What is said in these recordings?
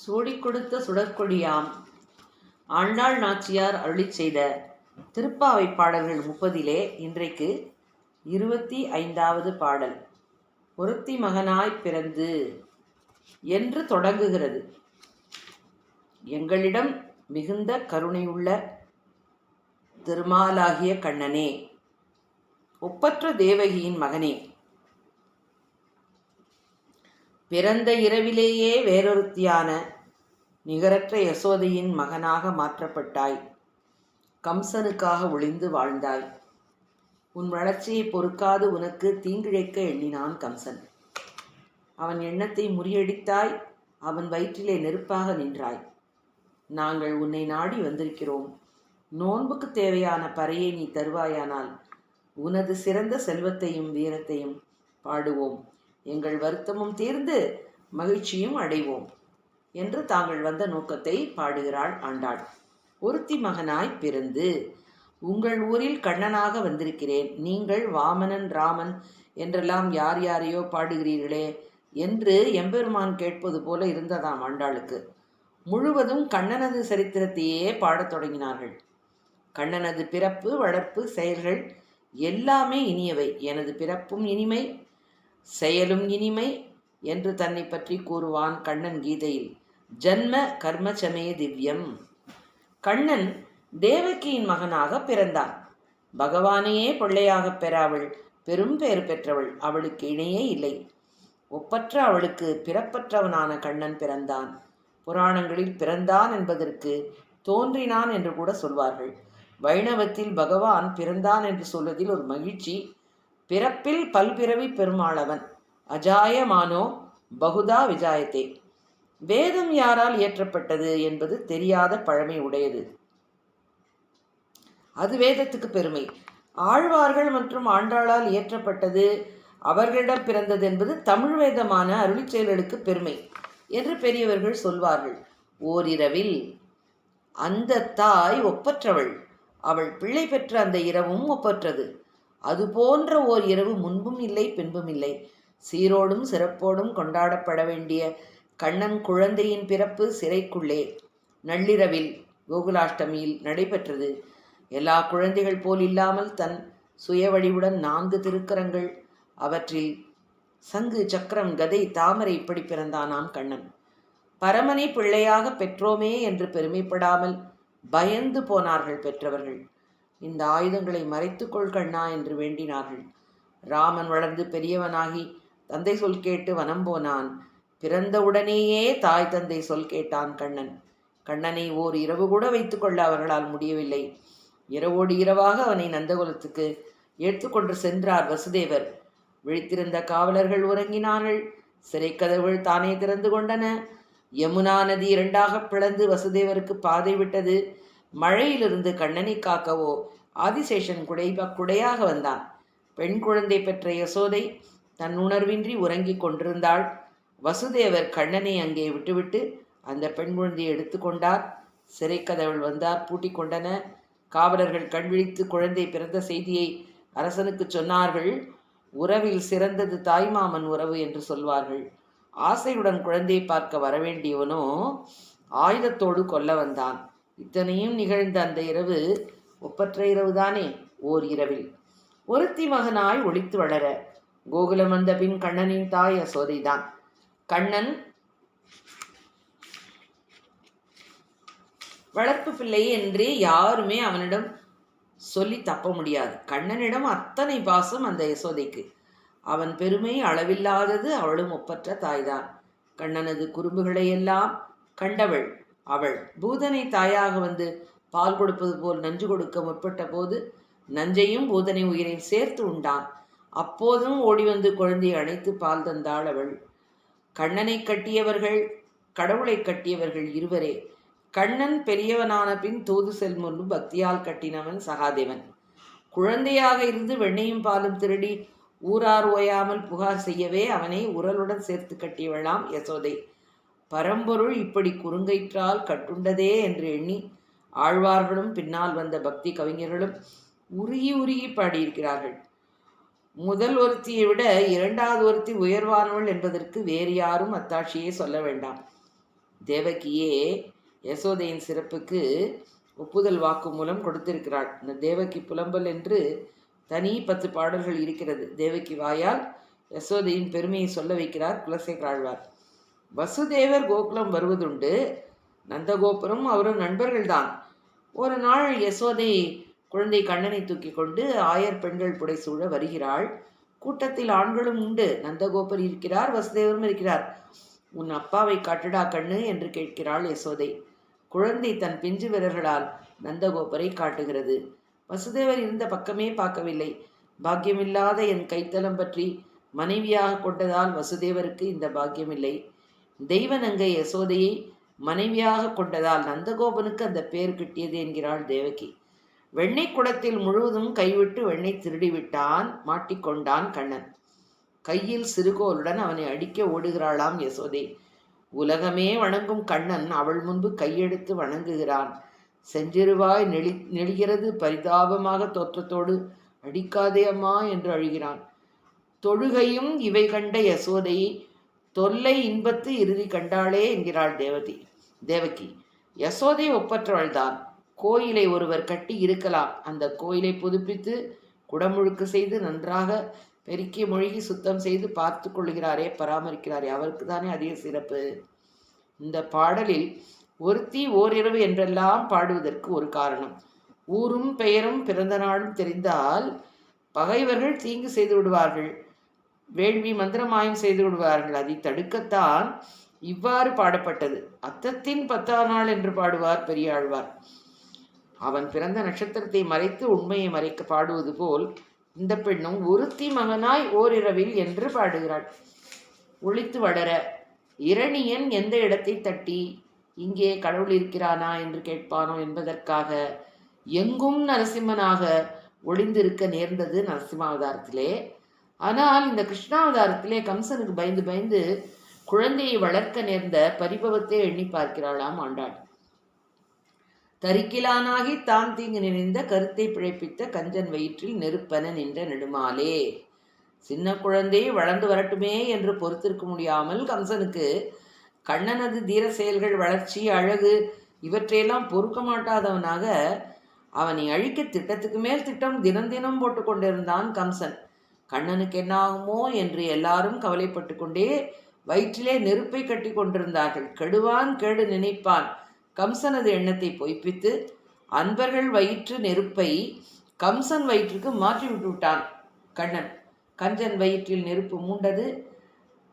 சூடிக் கொடுத்த சுடற்கொடியாம். ஆண்டாள் நாச்சியார் அருளி செய்த திருப்பாவை பாடல்கள் முப்பதிலே இன்றைக்கு இருபத்தி ஐந்தாவது பாடல். ஒருத்தி மகனாய் பிறந்து என்று தொடங்குகிறது. எங்களிடம் மிகுந்த கருணையுள்ள திருமாலாகிய கண்ணனே ஒப்பற்ற தேவகியின் மகனே பிறந்த இரவிலேயே வேறொருத்தியான நிகரற்ற யசோதையின் மகனாக மாற்றப்பட்டாய். கம்சனுக்காக ஒளிந்து வாழ்ந்தாய். உன் வளர்ச்சியை பொறுக்காது உனக்கு தீங்கிழைக்க எண்ணினான் கம்சன். அவன் எண்ணத்தை முறியடித்தாய். அவன் வயிற்றிலே நெருப்பாக நின்றாய். நாங்கள் உன்னை நாடி வந்திருக்கிறோம். நோன்புக்கு தேவையான பறையை நீ தருவாயானால் உனது சிறந்த செல்வத்தையும் வீரத்தையும் பாடுவோம். எங்கள் வருத்தமும் தீர்ந்து மகிழ்ச்சியும் அடைவோம் என்று தாங்கள் வந்த நோக்கத்தை பாடுகிறாள் ஆண்டாள். ஒருத்தி மகனாய் பிறந்து உங்கள் ஊரில் கண்ணனாக வந்திருக்கிறேன். நீங்கள் வாமனன் ராமன் என்றெல்லாம் யார் யாரையோ பாடுகிறீர்களே என்று எம்பெருமான் கேட்பது போல இருந்ததாம் ஆண்டாளுக்கு. முழுவதும் கண்ணனது சரித்திரத்தையே பாடத் தொடங்கினார்கள். கண்ணனது பிறப்பு வளர்ப்பு செயல்கள் எல்லாமே இனியவை. எனது பிறப்பும் இனிமை. செயலும் இனிமை என்று தன்னை பற்றி கூறுவான் கண்ணன் கீதையில். ஜன்ம கர்மச்சமே திவ்யம். கண்ணன் தேவகியின் மகனாக பிறந்தான். பகவானையே பிள்ளையாக பெறாவள் பெரும் பெயர் பெற்றவள் அவளுக்கு இணையே இல்லை. ஒப்பற்ற அவளுக்கு பிறப்பற்றவனான கண்ணன் பிறந்தான். புராணங்களில் பிறந்தான் என்பதற்கு தோன்றினான் என்று கூட சொல்வார்கள். வைணவத்தில் பகவான் பிறந்தான் என்று சொல்வதில் ஒரு மகிழ்ச்சி பிறப்பில் பல்பிறவி பெருமாளவன். அஜாயமானோ பகுதா விஜாயத்தே. வேதம் யாரால் இயற்றப்பட்டது என்பது தெரியாத பழமை உடையது. அது வேதத்துக்கு பெருமை. ஆழ்வார்கள் மற்றும் ஆண்டாளால் இயற்றப்பட்டது அவர்களிடம் பிறந்தது என்பது தமிழ் வேதமான அருளிச் செயல்களுக்கு பெருமை என்று பெரியவர்கள் சொல்வார்கள். ஓரிரவில் அந்த தாய் ஒப்பற்றவள். அவள் பிள்ளை பெற்ற அந்த இரவும் ஒப்பற்றது. அது போன்ற ஓர் இரவு முன்பும் இல்லை பின்பும் இல்லை. சீரோடும் சிறப்போடும் கொண்டாடப்பட வேண்டிய கண்ணன் குழந்தையின் பிறப்பு சிறைக்குள்ளே. நள்ளிரவில் கோகுலாஷ்டமியில் நடைபெற்றது. எல்லா குழந்தைகள் போல் இல்லாமல் தன் சுய வழிவுடன் நான்கு திருக்கரங்கள். அவற்றில் சங்கு சக்கரம் கதை தாமரை இப்படி பிறந்தானாம் கண்ணன். பரமனை பிள்ளையாக பெற்றோமே என்று பெருமைப்படாமல் பயந்து போனார்கள் பெற்றவர்கள். இந்த ஆயுதங்களை மறைத்துக்கொள் கண்ணா என்று வேண்டினார்கள். ராமன் வளர்ந்து பெரியவனாகி தந்தை சொல் கேட்டு வனம் போனான். பிறந்தவுடனேயே தாய் தந்தை சொல் கேட்டான் கண்ணன். கண்ணனை ஓர் இரவு கூட வைத்துக்கொள்ள அவர்களால் முடியவில்லை. இரவோடு இரவாக அவனை நந்தகுலத்துக்கு எடுத்துக்கொண்டு சென்றார் வசுதேவர். விழித்திருந்த காவலர்கள் உறங்கினார்கள். சிறைக்கதவுகள் தானே திறந்து கொண்டன. யமுனா நதி இரண்டாக பிளந்து வசுதேவருக்கு பாதை விட்டது. மழையிலிருந்து கண்ணனை காக்கவோ? ஆதிசேஷன் குடை குடையாக வந்தான். பெண் குழந்தை பெற்ற யசோதை தன் உணர்வின்றி உறங்கிக் கொண்டிருந்தாள். வசுதேவர் கண்ணனை அங்கே விட்டுவிட்டு அந்த பெண் குழந்தையை எடுத்துக்கொண்டார் சிறைக்கதவுள் வந்தார். பூட்டி கொண்டன. காவலர்கள் கண் விழித்து குழந்தை பிறந்த செய்தியை அரசனுக்கு சொன்னார்கள். உறவில் சிறந்தது தாய்மாமன் உறவு என்று சொல்வார்கள். ஆசையுடன் குழந்தையை பார்க்க வரவேண்டியவனோ? ஆயுதத்தோடு கொல்ல வந்தான். இத்தனையும் நிகழ்ந்த அந்த இரவு ஒப்பற்ற இரவுதானே? ஓர் இரவில். ஒருத்தி மகனாய் ஒழித்து வளர கோகுலம் வந்த பின் கண்ணனின் தாய் அசோதைதான். கண்ணன் வளர்ப்பு பிள்ளை என்றே யாருமே அவனிடம் சொல்லி தப்ப முடியாது. கண்ணனிடம் அத்தனை பாசம் அந்த யசோதைக்கு. அவன் பெருமை அளவில்லாதது அவளும் ஒப்பற்ற தாய்தான். கண்ணனது குறும்புகளை எல்லாம் கண்டவள். அவள் பூதனை தாயாக வந்து பால் கொடுப்பது போல் நஞ்சு கொடுக்க முற்பட்ட போது நஞ்சையும் பூதனை உயிரை சேர்த்து உண்டான். அப்போதும் ஓடி வந்து குழந்தையை அணைத்து பால் தந்தாள் அவள். கண்ணனை கட்டியவர்கள் கடவுளை கட்டியவர்கள் இருவரே. கண்ணன் பெரியவனான பின் தூது செல்முன்னு பக்தியால் கட்டினவன் சகாதேவன். குழந்தையாக இருந்து வெண்ணையும் பாலும் திருடி ஊரார் ஓயாமல் புகார் செய்யவே அவனை உரலுடன் சேர்த்து கட்டியவளாம் யசோதை. பரம்பொருள் இப்படி குறுங்கயிற்றால் கட்டுண்டதே என்று எண்ணி ஆழ்வார்களும் பின்னால் வந்த பக்தி கவிஞர்களும் உருகி உருகி பாடியிருக்கிறார்கள். முதல் ஒருத்தியை விட இரண்டாவது ஒருத்தி உயர்வானவள் என்பதற்கு வேறு யாரும் அத்தாட்சியே சொல்ல வேண்டாம். தேவகியே யசோதையின் சிறப்புக்கு ஒப்புதல் வாக்கு மூலம் கொடுத்திருக்கிறாள். இந்த தேவகி புலம்பல் என்று தனி பத்து பாடல்கள் இருக்கிறது. தேவகி வாயால் யசோதையின் பெருமையை சொல்ல வைக்கிறார் குலசேகராழ்வார் ஆழ்வார். வசுதேவர் கோகுலம் வருவதுண்டு. நந்தகோபுரம் அவரும் நண்பர்கள்தான். ஒரு நாள் யசோதை குழந்தை கண்ணனை தூக்கி கொண்டு ஆயர் பெண்கள் புடைசூழ வருகிறாள். கூட்டத்தில் ஆண்களும் உண்டு. நந்தகோபர் இருக்கிறார் வசுதேவரும் இருக்கிறார். உன் அப்பாவை காட்டுடா கண்ணு என்று கேட்கிறாள் யசோதை. குழந்தை தன் பிஞ்சு விரல்களால் நந்தகோபரை காட்டுகிறது. வசுதேவர் இருந்த பக்கமே பார்க்கவில்லை. பாக்கியமில்லாத என் கைத்தலம் பற்றி மனைவியாக கொண்டதால் வசுதேவருக்கு இந்த பாக்கியமில்லை. தெய்வநங்கை யசோதையை மனைவியாக கொண்டதால் நந்தகோபனுக்கு அந்த பேர் கிட்டியது என்கிறாள் தேவகி. வெண்ணெய் குடத்தில் முழுவதும் கைவிட்டு வெண்ணெய் திருடிவிட்டான் மாட்டிக்கொண்டான் கண்ணன். கையில் சிறுகோலுடன் அவனை அடிக்க ஓடுகிறாளாம் யசோதை. உலகமே வணங்கும் கண்ணன் அவள் முன்பு கையெடுத்து வணங்குகிறான். செஞ்சிருவாய் நெளி நெளிகிறது பரிதாபமாக தோற்றத்தோடு அடிக்காதே அம்மா என்று அழுகிறான். தொழுகையும் இவை கண்ட யசோதை தொல்லை இன்பத்து இறுதி கண்டாளே என்கிறாள் தேவதி. தேவகி யசோதை ஒப்பற்றவள்தான். கோயிலை ஒருவர் கட்டி இருக்கலாம். அந்த கோயிலை புதுப்பித்து குடமுழுக்கு செய்து நன்றாக பெருக்கி மொழிகி சுத்தம் செய்து பார்த்து கொள்கிறாரே பராமரிக்கிறாரே. அவருக்கு தானே அதிக சிறப்பு. இந்த பாடலில் ஒருத்தி ஓரிரவு என்றெல்லாம் பாடுவதற்கு ஒரு காரணம். ஊரும் பெயரும் பிறந்த நாளும் தெரிந்தால் பகைவர்கள் தீங்கு செய்து விடுவார்கள். வேள்வி மந்திரமாயம் செய்து விடுவார்கள் அதை தடுக்கத்தான் இவ்வாறு பாடப்பட்டது. அத்தத்தின் பத்தாம் நாள் என்று பாடுவார் பெரியாழ்வார். அவன் பிறந்த நட்சத்திரத்தை மறைத்து உண்மையை மறைக்க பாடுவது போல் இந்த பெண்ணும் ஒருத்தி மகனாய் ஓரிரவில் என்று பாடுகிறாள். ஒழித்து வளர இரணியன் எந்த இடத்தை தட்டி இங்கே கடவுள் இருக்கிறானா என்று கேட்பானோ என்பதற்காக எங்கும் நரசிம்மனாக ஒளிந்திருக்க நேர்ந்தது நரசிம்மாவதாரத்திலே ஆனால் இந்த கிருஷ்ணாவதாரத்திலே கம்சனுக்கு பயந்து பயந்து குழந்தையை வளர்க்க நேர்ந்த பரிபவத்தை எண்ணி பார்க்கிறாளாம் ஆண்டாள். தரிக்கிலானாகி தான் தீங்கு நினைந்த கருத்தை பிழைப்பித்த கஞ்சன் வயிற்றில் நெருப்பன நின்ற நெடுமாலே. சின்ன குழந்தை வளர்ந்து வரட்டுமே என்று பொறுத்திருக்க முடியாமல் கம்சனுக்கு கண்ணனது தீர செயல்கள் வளர்ச்சி அழகு இவற்றையெல்லாம் பொறுக்க மாட்டாதவனாக அவனை அழிக்க திட்டத்துக்கு மேல் திட்டம் தினம் தினம் போட்டு கொண்டிருந்தான் கம்சன். கண்ணனுக்கு என்னாகுமோ என்று எல்லாரும் கவலைப்பட்டு கொண்டே வயிற்றிலே நெருப்பை கட்டி கொண்டிருந்தார்கள். கெடுவான் கேடு நினைப்பான். கம்சனது எண்ணத்தை பொய்ப்பித்து அன்பர்கள் வயிற்று நெருப்பை கம்சன் வயிற்றுக்கு மாற்றி விட்டு விட்டான் கண்ணன் கஞ்சன் வயிற்றில் நெருப்பு மூண்டது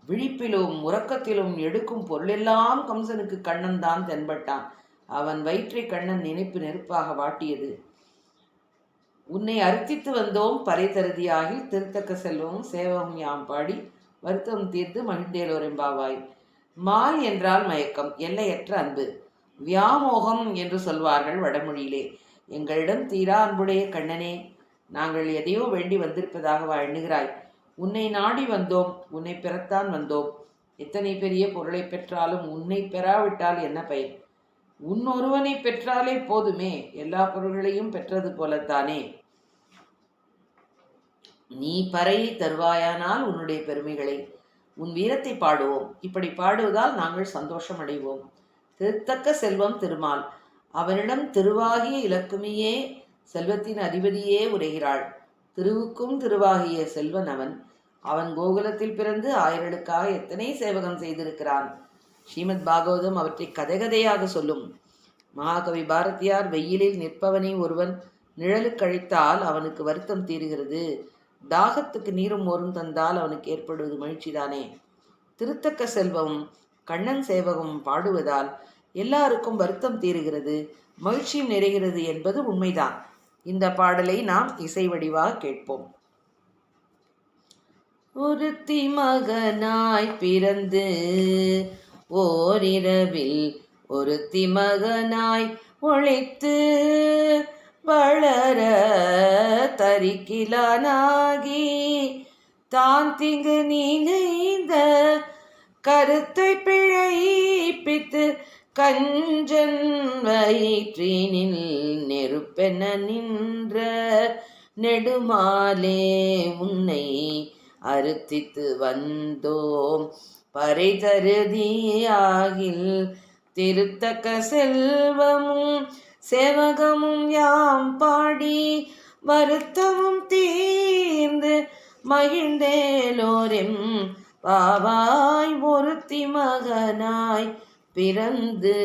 விழிப்பிலும் உறக்கத்திலும் எடுக்கும் பொருளெல்லாம் கம்சனுக்கு கண்ணன் தான் தென்பட்டான். அவன் வயிற்றை கண்ணன் நினைப்பு நெருப்பாக வாட்டியது. உன்னை அர்ச்சித்து வந்தோம் பறை தருதியாகி திருத்தக்க செல்வம் சேவகம் யாம் பாடி வருத்தம் தீர்த்து மகிழ்ந்தேலோரெம்பாவாய் மாய் என்றால் மயக்கம் எல்லையற்ற அன்பு. வியாமோகம் என்று சொல்வார்கள் வடமொழியிலே. எங்களிடம் தீரா அன்புடைய கண்ணனே நாங்கள் எதையோ வேண்டி வந்திருப்பதாக எண்ணுகிறாய். உன்னை நாடி வந்தோம் உன்னை பெறத்தான் வந்தோம். எத்தனை பெரிய பொருளை பெற்றாலும் உன்னை பெறாவிட்டால் என்ன பயன்? உன்னொருவனை பெற்றாலே போதுமே எல்லா பொருள்களையும் பெற்றது போலத்தானே? நீ பறை தருவாயானால் உன்னுடைய பெருமைகளை. உன் வீரத்தை பாடுவோம். இப்படி பாடுவதால் நாங்கள் சந்தோஷம் அடைவோம் திருத்தக்க செல்வம் திருமால். அவனிடம் திருவாகிய இலக்குமியே செல்வத்தின் அதிபதியே உரைகிறாள். திருவுக்கும் திருவாகிய செல்வன் அவன். அவன் கோகுலத்தில் பிறந்து ஆயர்களுக்காக எத்தனை சேவகம் செய்திருக்கிறான்? ஸ்ரீமத் பாகவதம் அவற்றை கதைகதையாக சொல்லும். மகாகவி பாரதியார் வெயிலில் நிற்பவனை ஒருவன் நிழலுக்கழித்தால் அவனுக்கு வருத்தம் தீருகிறது. தாகத்துக்கு நீரும் மோரும் தந்தால் அவனுக்கு ஏற்படுவது மகிழ்ச்சிதானே? திருத்தக்க செல்வம் கண்ணன் சேவகம் பாடுவதால் எல்லாருக்கும் வருத்தம் தீருகிறது மகிழ்ச்சியும் நிறைகிறது என்பது உண்மைதான். இந்த பாடலை நாம் இசை வடிவாக கேட்போம். ஒருத்தி மகனாய் பிறந்து ஓரிரவில் ஒருத்தி மகனாய் ஒழித்து வளர தரிக்கிலானாகி தான் திங்கு நீந்த கருத்தை பிழைப்பித்து கஞ்சன் வயிற்றினில் நெருப்பென நின்ற நெடுமாலே உன்னை அறுத்தித்து வந்தோம். பறை தருதியாகில் திருத்தக்க செல்வமும் சேவகமும் யாம் பாடி வருத்தமும் தீர்ந்து மகிழ்ந்தேலோரெம் பாவாய் ஒருத்தி மகனாய் பிறந்து.